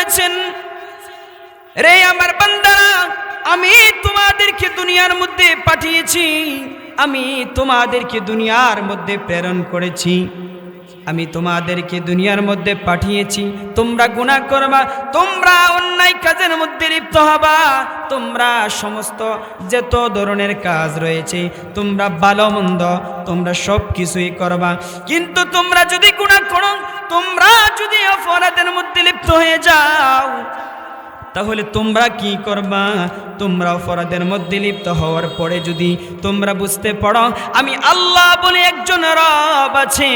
বলেছেন, রে আমার বান্দারা, আমি তোমাদেরকে দুনিয়ার মধ্যে পাঠিয়েছি, আমি তোমাদেরকে দুনিয়ার মধ্যে প্রেরণ করেছি। আমি তোমাদেরকে দুনিয়ার মধ্যে পাঠিয়েছি। তোমরা গুণা করবা, তোমরা অন্যায় কাজের মধ্যে লিপ্ত হবা। তোমরা সমস্ত যত ধরনের কাজ রয়েছে, তোমরা ভালো মন্দ, তোমরা সব কিছুই করবা। কিন্তু তোমরা যদি গুণা করো, তোমরা যদি অপরাধের মধ্যে লিপ্ত হয়ে যাও তাহলে তোমরা কি করবা? তোমরা অপরাধের মধ্যে লিপ্ত হওয়ার পরে যদি তোমরা বুঝতে পারো, আমি আল্লাহ বলে একজন রব আছে,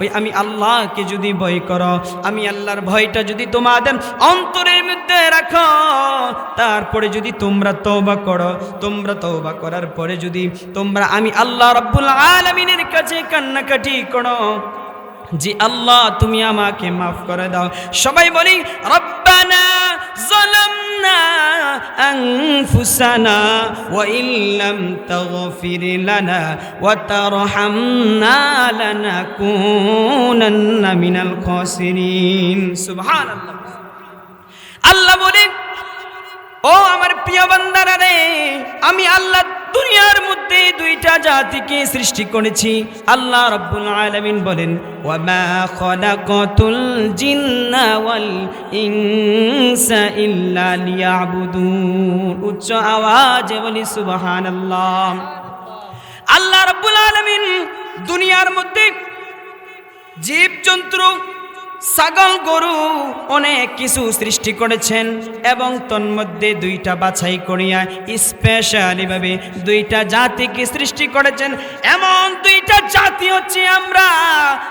ওই আমি আল্লাহকে যদি ভয় করো, আমি আল্লাহর ভয়টা যদি তোমাদের অন্তরের মধ্যে রাখো, তারপরে যদি তোমরা তওবা করো, তোমরা তৌবা করার পরে যদি তোমরা আমি আল্লাহ রব্বুল আলমিনের কাছে কান্নাকাটি করো জি আল্লাহ তুমি আমাকে মাফ করে দাও। সবাই বলি, রব্বানা أنفسنا وإن لم تغفر لنا وترحمنا لنكونن من الخاسرين سبحان الله আল্লাহ বলে ও আমার প্রিয় বান্দারা রে, আমি আল্লাহ দুনিয়ার মধ্যে দুইটা জাতিকে সৃষ্টি করেছি। আল্লাহ রব্বুল আলামিন বলেন, ওয়ামা খলাকাতুল জিন্না ওয়াল ইনসা ইল্লা লিয়াবুদুন। উচ্চ আওয়াজে বলি, সুবহানাল্লাহ। আল্লাহ রব্বুল আলামিন দুনিয়ার মধ্যে জীবজন্তু ছাগল গরু অনেক কিছু সৃষ্টি করেছেন এবং তন্মধ্যে দুইটা বাছাই করিয়া স্পেশালিভাবে দুইটা জাতিকে সৃষ্টি করেছেন। এমন দুইটা জাতি হচ্ছে আমরা।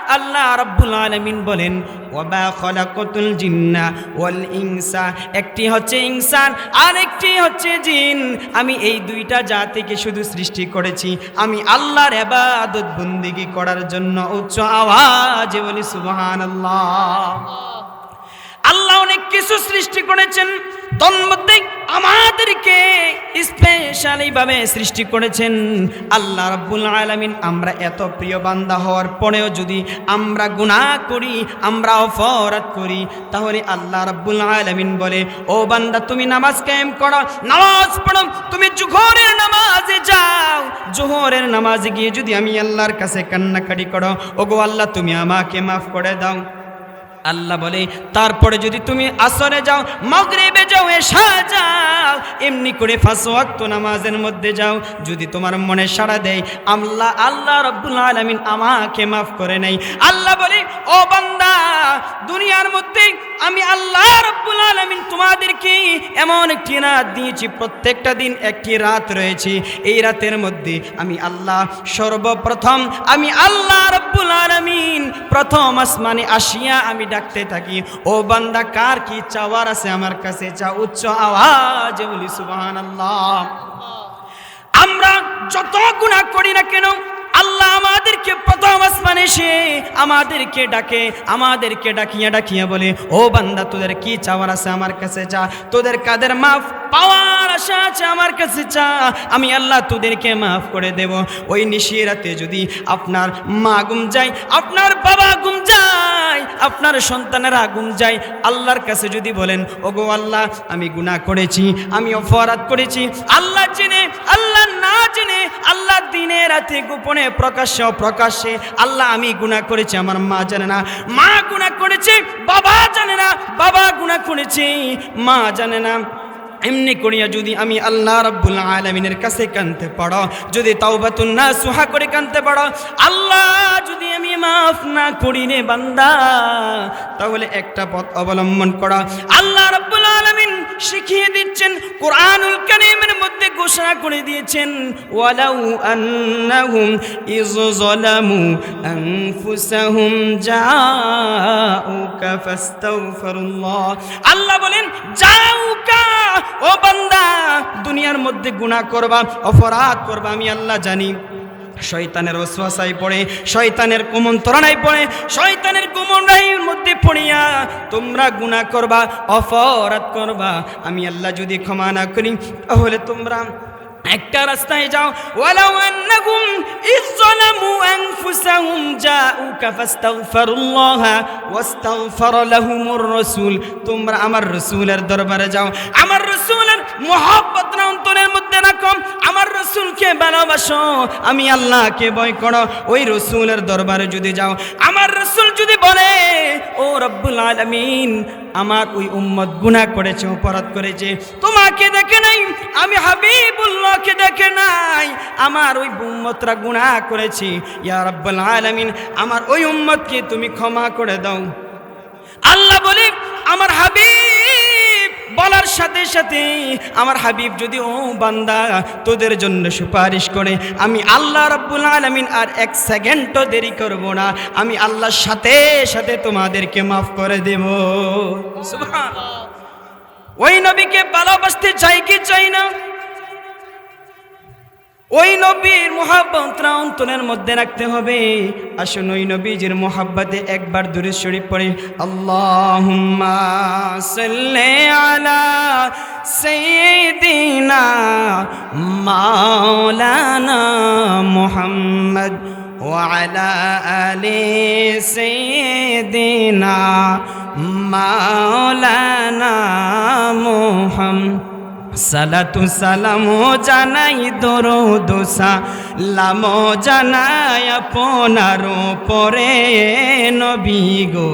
আল্লাহ রব্বুল আলমিন বলেন ওবা খলাকতুল জিন্না ওয়াল ইনসা। একটি হচ্ছে ইনসান আর একটি হচ্ছে জিন। আমি এই দুইটা জাতিকে শুধু সৃষ্টি করেছি। আমি আল্লাহর এবাদত বন্দিগি করার জন্য উচ্চ আওয়াজে বলি সুবহানাল্লাহ। আল্লাহ অনেক কিছু সৃষ্টি করেছেন। তন্মধ্যে আমাদেরকে স্পেশালি ভাবে সৃষ্টি করেছেন। আল্লাহ রাব্বুল আলামিন, আমরা এত প্রিয় বান্দা হওয়ার পরেও যদি আমরা গুনাহ করি, আমরা অপরাধ করি, তাহলে আল্লাহ রাব্বুল আলামিন বলে, ও বান্দা, তুমি নামাজ কায়েম করো, নামাজ পড়ো, তুমি জোহরের নামাজে যাও, জোহরের নামাজে গিয়ে যদি আমি আল্লাহর কাছে কান্নাকাটি করো, ওগো আল্লাহ, তুমি আমাকে মাফ করে দাও। আল্লাহ বলে, তারপরে যদি তুমি আসরে যাও, মগরিবে যাও এসা যাও, এমনি করে ফাঁসো আক্ত নামাজের মধ্যে যাও, যদি তোমার মনে সাড়া দেয়, আল্লাহ আল্লাহ রব্বুল আলমিন আমাকে মাফ করে নেই আল্লাহ বলে, ও দুনিয়ার মধ্যে আমি আল্লাহ রব্বুল আলামিন তোমাদেরকে এমন একটি রাত দিয়েছি, প্রত্যেকটা দিন একটি রাত রয়েছে। এই রাতের মধ্যে আমি আল্লাহ সর্বপ্রথম, আমি আল্লাহ রব্বুল আলামিন প্রথম আসমানে আসিয়া আমি ডাকতে থাকি, ও বান্দা, কার কি চাওয়ার আছে আমার কাছে? চা উচ্চ আওয়াজ, বলি সুবহানাল্লাহ। আমরা যত গুনাহ করি না কেন আল্লাহ আমাদেরকে প্রথম আসমানে সে আমাদেরকে ডাকে, আমাদেরকে ডাকিয়া ডাকিয়া বলে, ও বান্দা, তোদের কি চাওয়ার আছে আমার কাছে চা তোদের কাদের মাফ পাওয়ার আশা আছে আমার কাছে চা আমি আল্লাহ তোদেরকে মাফ করে দেব। ওই নিশিরাতে যদি আপনার মা গুম যায়, আপনার বাবা গুম যায় আপনার সন্তানের আগুন যায়। আল্লাহর কাছে যদি বলেন, ওগো আল্লাহ, আমি গুণা করেছি, আমি অপরাধ করেছি। আল্লাহ জেনে, আল্লাহ না জেনে, আল্লাহ দিনে রাতে গোপনে, প্রকাশ্যে, অপ্রকাশ্যে, আল্লাহ, আমি গুণা করেছি, আমার মা জানে না। মা গুণা করেছে, বাবা জানে না, বাবা গুণা করেছে, মা জানে না। এমনি করিয়া যদি আমি আল্লাহ রাব্বুল আলমিনের কাছে কানতে পারো, যদি তাওবাতুন না সুহা করে কানতে পারো, আল্লাহ যদি আমি মাফ না করি রে বান্দা, তাহলে একটা পথ অবলম্বন করা। আল্লাহ রাব্বুল শিখিয়ে দিচ্ছেন, কোরআনুল কারীমের মধ্যে ঘোষণা করে দিয়েছেন, ওয়ালাউ আন্নাহুম ইয যালামু আনফুসাহুম জাউকা ফাস্তাগফিরুল্লাহ। আল্লাহ বলেন, জাউকা, ও বান্দা, দুনিয়ার মধ্যে গুনাহ করবা, অপরাধ করবা, আমি আল্লাহ জানি। শয়তানের ওসওয়াসায় পড়ে, শয়তানের কুমন্ত্রণায় পড়ে, শয়তানের কুমন্ত্রণার মধ্যে পড়িয়া তোমরা গুণা করবা, অপরাধ করবা। আমি আল্লাহ যদি ক্ষমা না করি, তাহলে তোমরা একটা রাস্তায় যাও। ওয়ালাউ আন্নাকুম ইযলামু আনফুসাহুম জাউকা ফাস্তাগফিরুল্লাহ ওয়াস্তাগফার লাহুমুর রাসূল। তোমরা আমার রাসূলের দরবারে যাও। আমার রাসূলের মহব্বত না অন্তরের মধ্যে রাখো। আমার রাসূলকে ভালোবাসো। আমি আল্লাহকে ভয় করো। ওই রাসূলের দরবারে যদি যাও। আমার রাসূল যদি বলে, ও রব্বুল আলামিন আমার ওই উম্মত গুনাহ করেছে, অপরাধ করেছে। তোমাকে দেখে নাই? আমি হাবিবুল্লাহকে দেখে নাই। আমার ওই উম্মতরা গুণা করেছি। ইয়ার রাব্বুল আলামিন, আমার ওই উম্মতকে তুমি ক্ষমা করে দাও। আল্লাহ বলে, আমার হাবিব বলার সাথে সাথে আমার হাবিব যদি, ও বান্দা, তোদের জন্য সুপারিশ করে আমি আল্লাহ রব্বুল আলমিন আর এক সেকেন্ডও দেরি করব না। আমি আল্লাহর সাথে সাথে তোমাদেরকে মাফ করে দেব। ওই নবীকে ভালোবাসতে চাই কি চাই না? ওই নবীর মোহাব্বতরা অন্তরের মধ্যে রাখতে হবে আসুন ওই নবীজির মোহাব্বতে একবার দূরে শরীফ পড়ে আল্লাহুম্মা সাল্লি আলা সাইয়্যিদিনা মাওলানা মুহাম্মদ وعلى آل سيدنا مولانا محمد সালাতু সালামো জানাই দরদোসা লামো জানাই আপনার পরে নবী গো,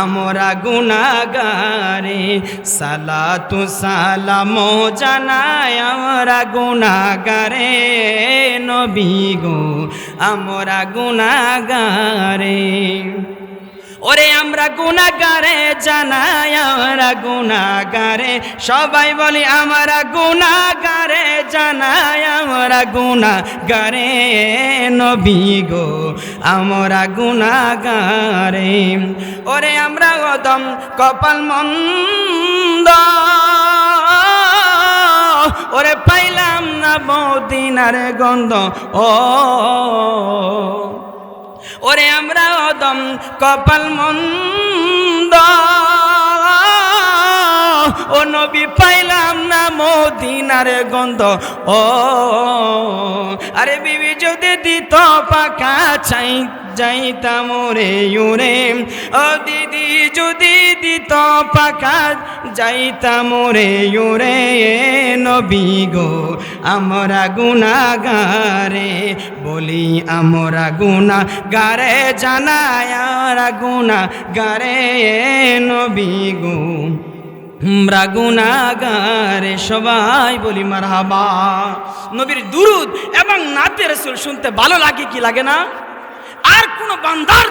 আমরা গুনাগারে সালাতু সালামো জানাই আমরা গুনাগারে নবী গো, আমরা গুনাগারে ওরে আমরা গুনাগারে জানাই, আমরা গুনাগারে সবাই বলি, আমরা গুনাগারে জানাই, আমরা গুনাগারে নবী গো, আমরা গুনাগারে ওরে আমরা গদম কপাল মন্দ। ওরে পাইলাম না বদিনার গন্ধ। ও ওরে আমরা অদম কপাল মন্দ। ও নবী, পাইলাম না মদিনার গন্ধ। ও, আরে বিবি যদি দিত পাকা চাই যাইতাম রে ইউরে। ও দিদি, যদি দিত পাকা যাইতাম রে ইউরে। নবী গো, আমরা গুনাগারে বলি, আমরা গুনা গারে জানায় গুনা গারে নবী গো, আমরা সবাই বলি, মারহাবা। নবীর দুরুদ এবং নাতে রসুল শুনতে ভালো লাগে কি লাগে না? আর কোন বান্দার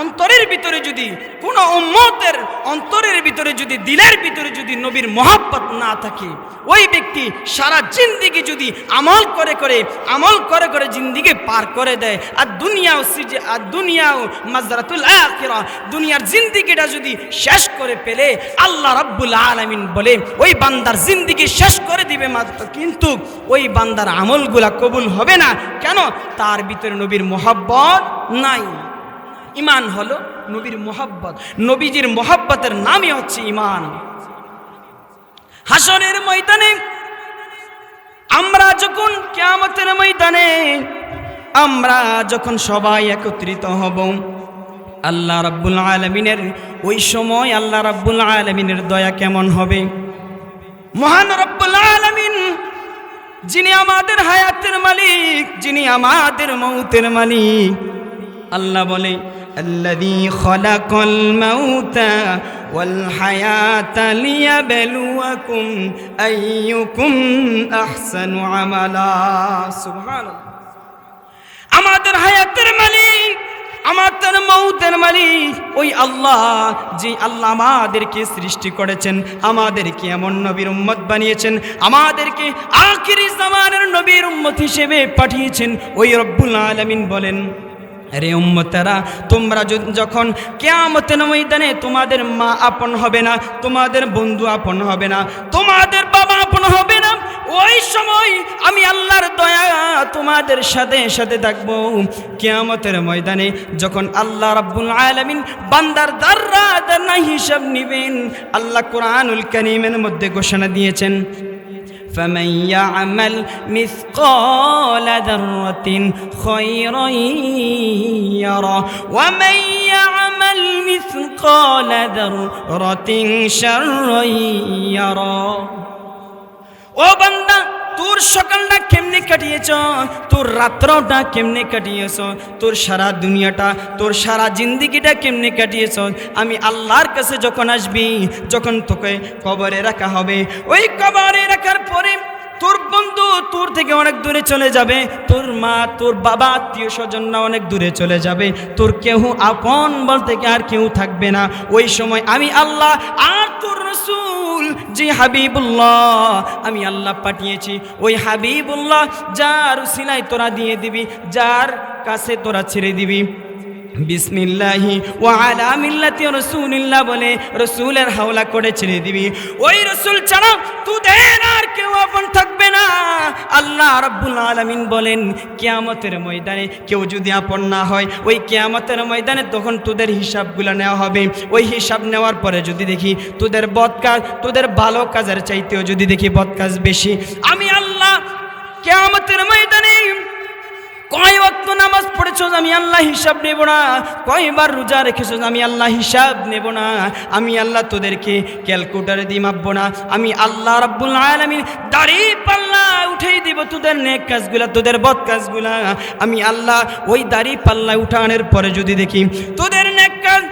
অন্তরের ভিতরে যদি কোনো উম্মতের অন্তরের ভিতরে যদি, দিলের ভিতরে যদি নবীর মহাব্বত না থাকে, ওই ব্যক্তি সারা জিন্দিগি যদি আমল করে করে, আমল করে করে জিন্দিগি পার করে দেয়, আর দুনিয়াও সিজে, আর দুনিয়াও মাজরাতুল আখিরা, দুনিয়ার জিন্দিগিটা যদি শেষ করে পেলে আল্লাহ রাব্বুল আলামিন বলে, ওই বান্দার জিন্দিগি শেষ করে দিবে মাত্র, কিন্তু ওই বান্দার আমলগুলা কবুল হবে না। কেন? তার ভিতরে নবীর মহাব্বত নাই। ইমান হলো নবীর মোহাব্বত। নবীজির মোহাব্বতের নামই হচ্ছে ইমান। হাসনের ময়দানে আমরা যখন কেয়ামতের ময়দানে, আমরা যখন সবাই একত্রিত হব, আল্লাহ রাব্বুল আলমিনের, ওই সময় আল্লাহ রাব্বুল আলমিনের দয়া কেমন হবে? মহান রব্বুল আলমিন, যিনি আমাদের হায়াতের মালিক, যিনি আমাদের মৌতের মালিক, আল্লাহ বলে الذي خلق الموت والحياة ليبلوكم أيكم أحسن عملا سبحان الله আমাদের হায়াতের মালিক আমাদের মৌতের মালিক ওই আল্লাহ যে আল্লাহ আমাদেরকে সৃষ্টি করেছেন আমাদেরকে এমন নবীর উম্মত বানিয়েছেন আমাদেরকে আখিরি জামানের নবীর উম্মত হিসেবে পাঠিয়েছেন ওই রব্বুল আলামিন বলেন আরে উম্মতেরা, তোমরা যখন কেয়ামতের ময়দানে তোমাদের মা আপন হবে না, তোমাদের বন্ধু আপন হবে না, তোমাদের বাবা আপন হবে না, ওই সময় আমি আল্লাহর দয়া তোমাদের সাথে সাথে থাকব। কেয়ামতের ময়দানে যখন আল্লাহ রাব্বুল আলামিন বান্দার দাররা দারনা হিসাব নিবেন, আল্লাহ কোরআনুল করিমের মধ্যে ঘোষণা দিয়েছেন فمن يعمل مثقال ذرة خيرا يره ومن يعمل مثقال ذرة شرا يره ও বান্দা তোর সকালটা কেমনে কাটিয়েছ? তোর রাত্রটা কেমনে কাটিয়েছ? তোর সারা দুনিয়াটা, তোর সারা জিন্দিগিটা কেমনে কাটিয়েছ? আমি আল্লাহর কাছে যখন আসবি, যখন তোকে কবরে রাখা হবে, ওই কবরে রাখার পরে তোর বন্ধু তোর থেকে অনেক দূরে চলে যাবে, তোর মা, তোর বাবা, আত্মীয় স্বজনরা অনেক দূরে চলে যাবে, তোর কেউ আপন বলতে আর কেউ থাকবে না। ওই সময় আমি আল্লাহ আর তোর রসুল যে হাবিবুল্লাহ, আমি আল্লাহ পাঠিয়েছি। ওই হাবিবুল্লাহ যার সিলাই তোরা দিয়ে দিবি, যার কাছে তোরা ছেড়ে দিবি। বিসমিল্লাহি ও আলা মিল্লাতি রসুলিল্লাহ বলে, রসুলের হাওলা করে ছেড়ে দিবি। ওই রসুল ছাড়া তোদের আর কেউ আপন থাকবে না। আল্লাহ রাব্বুল আলামিন বলেন, কিয়ামতের ময়দানে কেউ যদি আপন না হয়, ওই কিয়ামতের ময়দানে তখন তোদের হিসাবগুলো নেওয়া হবে। ওই হিসাব নেওয়ার পরে যদি দেখি তোদের বদ কাজ, তোদের ভালো কাজের চাইতেও যদি দেখি বদ কাজ বেশি, আমি আল্লাহ কিয়ামতের ময়দানে কয় ওয়াক্ত নামাজ পড়েছো আমি আল্লাহ হিসাব নেব না? কয়বার রোজা রেখেছো আমি আল্লাহ হিসাব নেব না? আমি আল্লাহ তোদেরকে ক্যালকুলেটারে দিয়ে মাপবো না। আমি আল্লাহ রাব্বুল আলামিন দাড়ি পাল্লা উঠেই দিব তোদের নেক কাজগুলা, তোদের বদ কাজগুলা। আমি আল্লাহ ওই দাড়ি পাল্লা উঠানোর পরে যদি দেখি তোদের নেক কাজ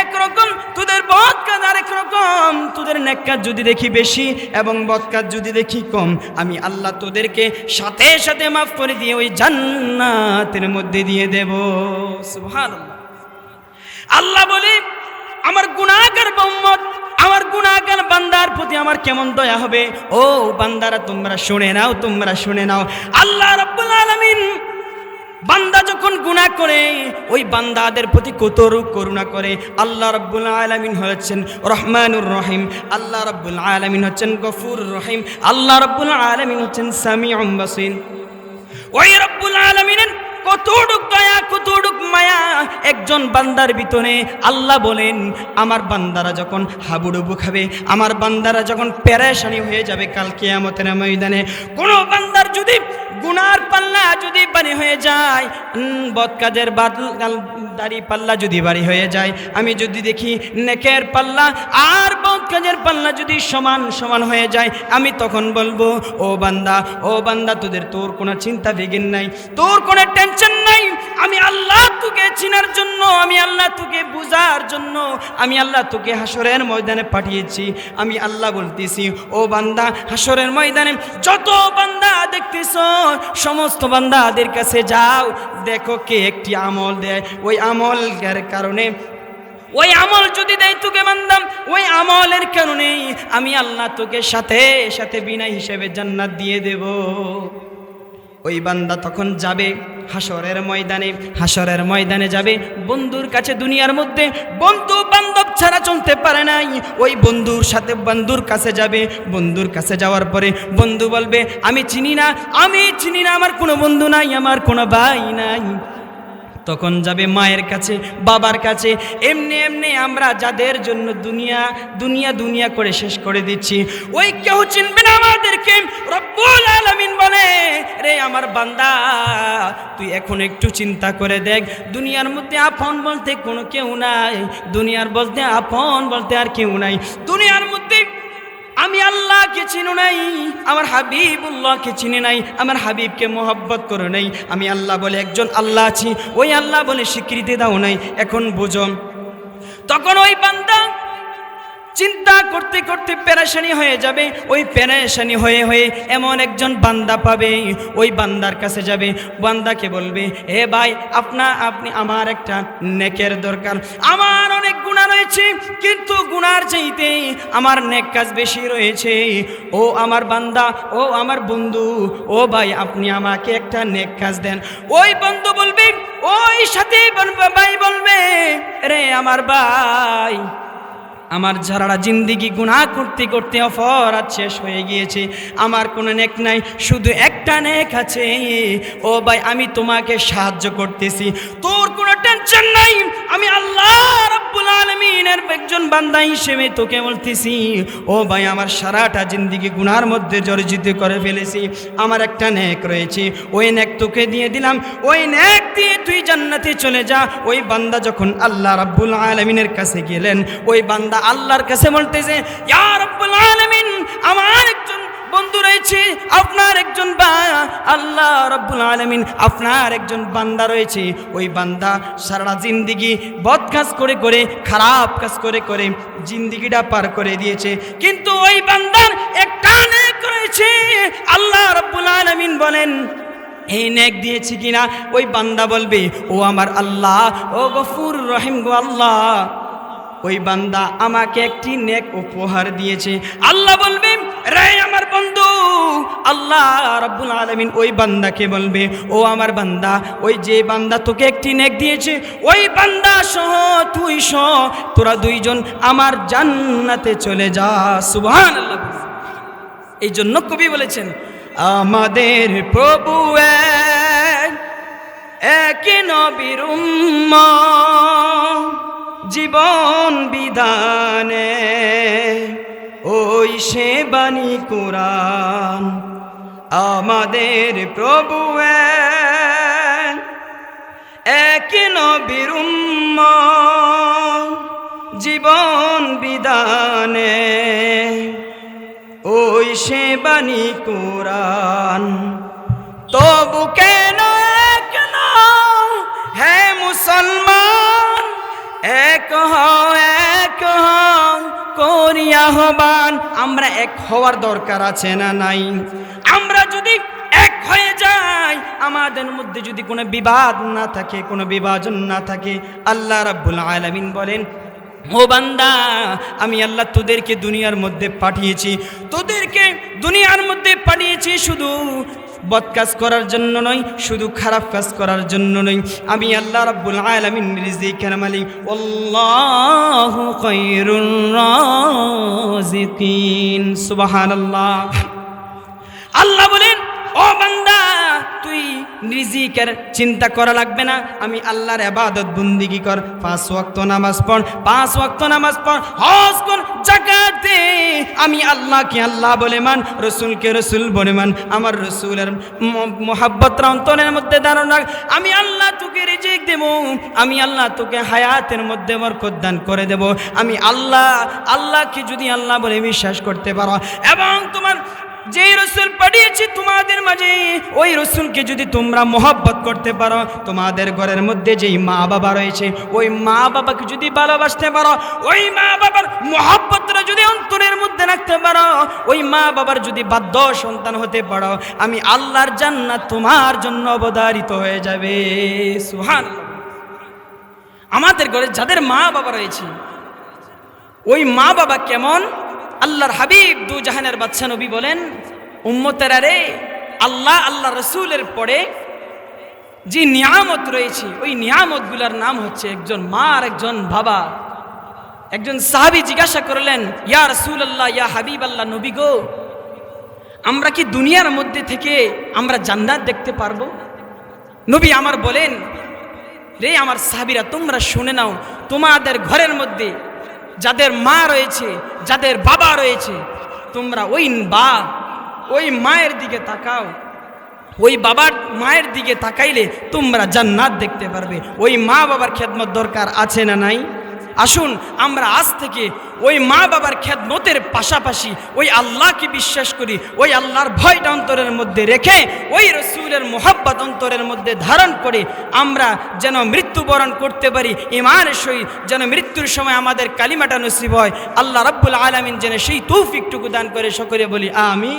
একরকম বদ কাজ আরেক রকম। তোদের নেক কাজ যদি দেখি বেশি এবং বদ কাজ যদি দেখি কম, আমি আল্লাহ তোদেরকে সাথে সাথে মাফ করে দিয়ে ওই জান্নাতের মধ্যে দিয়ে দেব। সুবহানাল্লাহ। আল্লাহ বলে, আমার গুণাগার মোহাম্মদ আমার গুণাগার বান্দার প্রতি আমার কেমন দয়া হবে? ও বান্দারা, তোমরা শুনে নাও, তোমরা শুনে নাও। আল্লাহ রাব্বুল আলামিন বান্দা যখন গুণা করে, ওই বান্দাদের প্রতি কত রূপ করুণা করে। আল্লাহ রব্বুল আলমিন হচ্ছেন রহমানুর রহিম, আল্লাহ রব্বুল আলমিন হচ্ছেন গফুর রহিম, আল্লাহ রব্বুল আলমিন হচ্ছেন সামি অম্বাসিন ওই রব্বুল আলামিনের কতটুক দয়া কতটুক মায়া। একজন বান্দার ভিতরে আল্লাহ বলেন আমার বান্দারা যখন হাবুডুবু খাবে আমার বান্দারা যখন প্যারেশানি হয়ে যাবে কাল কেয়ামতের ময়দানে কোনো বান্দার যদি গুনার পাল্লা যদি বাড়ি হয়ে যায় উম, বদকাজের বাদল দাড়ি পাল্লা যদি বাড়ি হয়ে যায় আমি যদি দেখি নেকের পাল্লা আর বদকাজের পাল্লা যদি সমান সমান হয়ে যায়, আমি তখন বলব, ও বান্দা ও বান্দা, তোদের তোর কোনো চিন্তা বেগেন নাই, তোর কোনো টেনশন নাই। আমি আল্লাহ তোকে চিনার জন্য, আমি আল্লাহ তোকে বুঝার জন্য, আমি আল্লাহ তোকে হাসরের ময়দানে পাঠিয়েছি। আমি আল্লাহ বলতেছি, ও বান্দা, হাসরের ময়দানে যত বান্দা দেখতেছ, সমস্ত বান্দাদের কাছে যাও, দেখো কে একটি আমল দেয়। ওই আমলের কারণে ওই আমল যদি দেয় তোকে বান্দাম, ওই আমলের কারণে আমি আল্লাহ তোকে সাথে সাথে বিনা হিসেবে জান্নাত দিয়ে দেব। ওই বান্দা তখন যাবে হাসরের ময়দানে হাসরের ময়দানে যাবে বন্ধুর কাছে দুনিয়ার মধ্যে। বন্ধু বান্ধব ছাড়া চলতে পারে নাই। ওই বন্ধুর সাথে বন্ধুর কাছে যাবে, বন্ধুর কাছে যাওয়ার পরে বন্ধু বলবে, আমি চিনি না, আমি চিনি না, আমার কোনো বন্ধু নাই, আমার কোনো ভাই নাই। তখন যাবে মায়ের কাছে, বাবার কাছে। এমনি এমনি আমরা যাদের জন্য দুনিয়া দুনিয়া দুনিয়া করে শেষ করে দিচ্ছি। ওই কেউ চিনবে না আমাদেরকে। রব্বুল আলামিন বলে, রে আমার বান্দা, তুই এখন একটু চিন্তা করে দেখ। দুনিয়ার মধ্যে আপন বলতে কোনো কেউ নাই। দুনিয়ার বলতে আপন বলতে আর কেউ নাই। দুনিয়ার মধ্যে আমি আল্লাহকে চিনো নাই, আমার হাবিবুল্লাহকে চিনি নাই, আমার হাবিবকে মোহাব্বত করো নাই। আমি আল্লাহ বলে একজন আল্লাহ আছি, ওই আল্লাহ বলে স্বীকৃতি দাও নাই। এখন বুঝম তখন ওই বান্দা চিন্তা করতে করতে পেরেশানি হয়ে যাবে। ওই পেরেশানি হয়ে হয়ে এমন একজন বান্দা পাবে। ওই বান্দার কাছে যাবে। বান্দাকে বলবে, এ ভাই, আপনা, আপনি আমার একটা নেকের দরকার। আমার অনেক গুণা রয়েছে, কিন্তু গুণার চাইতে আমার নেক কাজ বেশি রয়েছে। ও আমার বান্দা, ও আমার বন্ধু, ও ভাই, আপনি আমাকে একটা নেক কাজ দেন। ওই বন্ধু বলবে, ওই সাথে ভাই বলবে, রে আমার ভাই আমার যারা জিন্দিগি গুণা করতে করতে অফরাত শেষ হয়ে গিয়েছে। আমার কোনো নেক নাই, শুধু এক একটা নেক আছে ও ভাই, আমি তোমাকে সাহায্য করতেছি। তোর কোনো টেনশন নাই। আমি আল্লাহ রাব্বুল আলামিনের একজন বান্দা হিসেবে তোকে বলতেছি। ও ভাই, আমার সারাটা জিন্দিগি গুনার মধ্যে জর্জিত করে ফেলেছি। আমার একটা নেক রয়েছে। ওই নেক তোকে দিয়ে দিলাম। ওই নেক দিয়ে তুই জান্নাতে চলে যা। ওই বান্দা যখন আল্লাহ রাব্বুল আলামিনের কাছে গেলেন, ওই বান্দা আল্লাহর কাছে বলতেছে, ইয়া রাব্বুল আলামিন, আমার একজন বন্ধু রয়েছে, আপনার একজন আল্লাহ রব্বুল আলমিন আপনার একজন বান্দা রয়েছে। ওই বান্দা সারা জিন্দিগি বদ কাজ করে করে, খারাপ কাজ করে করে জিন্দিগিটা পার করে দিয়েছে। কিন্তু ওই বান্দার একটা নেক রয়েছে, আল্লাহ রব্বুল আলমিন বলেন এই নেক দিয়েছি কিনা? ওই বান্দা বলবে, ও আমার আল্লাহ, ও গফুর রহিম গো আল্লাহ। ওই বান্দা আমাকে একটি নেক উপহার দিয়েছে। আল্লাহ বলবে আল্লাহ রাব্বুল আলামিন ওই বান্দাকে বলবে, ও আমার বান্দা, ওই যে বান্দা তোকে একটি নেক দিয়েছে, ওই বান্দা সহ, তুই সহ, তোরা দুইজন আমার জান্নাতে চলে যা। সুবহানাল্লাহ। এই জন্য কবি বলেছেন, আমাদের প্রভু এক নবীর জীবন বিধানে। ওই সে বাণী কোরআন আমাদের প্রভু এক, নবীর জীবন বিধানে ওই সে বাণী কোরআন। তবু কেন এক নও হে মুসলমান? এক হও এক হও। করিয়া হবান আমরা এক হওয়ার দরকার আছে না নাই? আমরা যদি এক হয়ে যাই, আমাদের মধ্যে যদি কোনো বিবাদ না থাকে, কোনো বিভাজন না থাকে, আল্লাহ রাব্বুল আলামিন বলেন, ও বান্দা, আমি আল্লাহ তোদেরকে দুনিয়ার মধ্যে পাঠিয়েছি। তোদেরকে দুনিয়ার মধ্যে পাঠিয়েছি শুধু বদ কাজ করার জন্য নয়, শুধু খারাপ কাজ করার জন্য নয়। আমি আল্লাহ রাব্বুল আলামিন রিজিকের মালিক। আল্লাহু খায়রুর রাজিকিন। সুবহানাল্লাহ। আল্লাহ বলেন, ও বান্দা, তুই রিজিকের চিন্তা করা লাগবে না। আমি আল্লাহর আবাদত বন্দিগি কর? পাঁচ ওয়াক্ত নামাজ পড়, পাঁচ ওয়াক্ত নামাজ পড়, হজ কর জাকাত দে। আমি আল্লাহকে আল্লাহ বলে মান, রসুলকে রসুল বলে মান, আমার রসুলের মোহাব্বতরা অন্তরের মধ্যে দাঁড়ানো রাখ আমি আল্লাহ তোকে রিজিক দেবো, আমি আল্লাহ তোকে হায়াতের মধ্যে আমার দান করে দেব, আমি আল্লাহ, আল্লাহকে যদি আল্লাহ বলে বিশ্বাস করতে পারো, এবং তোমার যেই রসুল পাঠিয়েছি তোমাদের মাঝে, ওই রসুলকে যদি তোমরা মোহাব্বত করতে পারো, তোমাদের ঘরের মধ্যে যেই মা বাবা রয়েছে, ওই মা বাবাকে যদি ভালোবাসতে পারো, ওই মা বাবার মোহাব্বতটা যদি অন্তরের মধ্যে রাখতে পারো, ওই মা বাবার যদি বাধ্য সন্তান হতে পারো, আমি আল্লাহর জান্নাত তোমার জন্য অবধারিত হয়ে যাবে। সুহান আমাদের ঘরে যাদের মা বাবা রয়েছে, ওই মা বাবা কেমন? আল্লাহর হাবিব দু জাহানের বাচ্চা নবী বলেন, উম্মতেরা রে, আল্লাহ আল্লাহ রসুলের পরে যে নিয়ামত রয়েছে, ওই নিয়ামতগুলোর নাম হচ্ছে একজন মা আর একজন বাবা। একজন সাহাবি জিজ্ঞাসা করলেন, ইয়া রসুল আল্লাহ ইয়া হাবিব আল্লাহ নবী গো, আমরা কি দুনিয়ার মধ্যে থেকে আমরা জান্নাত দেখতে পারব? নবী আমার বলেন, রে আমার সাহাবিরা, তোমরা শুনে নাও, তোমাদের ঘরের মধ্যে যাদের মা রয়েছে, যাদের বাবা রয়েছে, তোমরা ওই বা, ওই মায়ের দিকে তাকাও। ওই বাবার মায়ের দিকে তাকাইলে তোমরা জান্নাত দেখতে পারবে। ওই মা বাবার খেদমত দরকার আছে না নাই? আসুন, আমরা আজ থেকে ওই মা বাবার খেদমতের পাশাপাশি ওই আল্লাহকে বিশ্বাস করি, ওই আল্লাহর ভয়টা অন্তরের মধ্যে রেখে, ওই রসুলের মোহাব্বত অন্তরের মধ্যে ধারণ করে আমরা যেন মৃত্যুবরণ করতে পারি ইমানের সহিত যেন মৃত্যুর সময় আমাদের কালিমাটা নসিব হয়। আল্লাহ রাব্বুল আলমিন যেন সেই তৌফিকটুকু দান করে, সকলে বলি আমি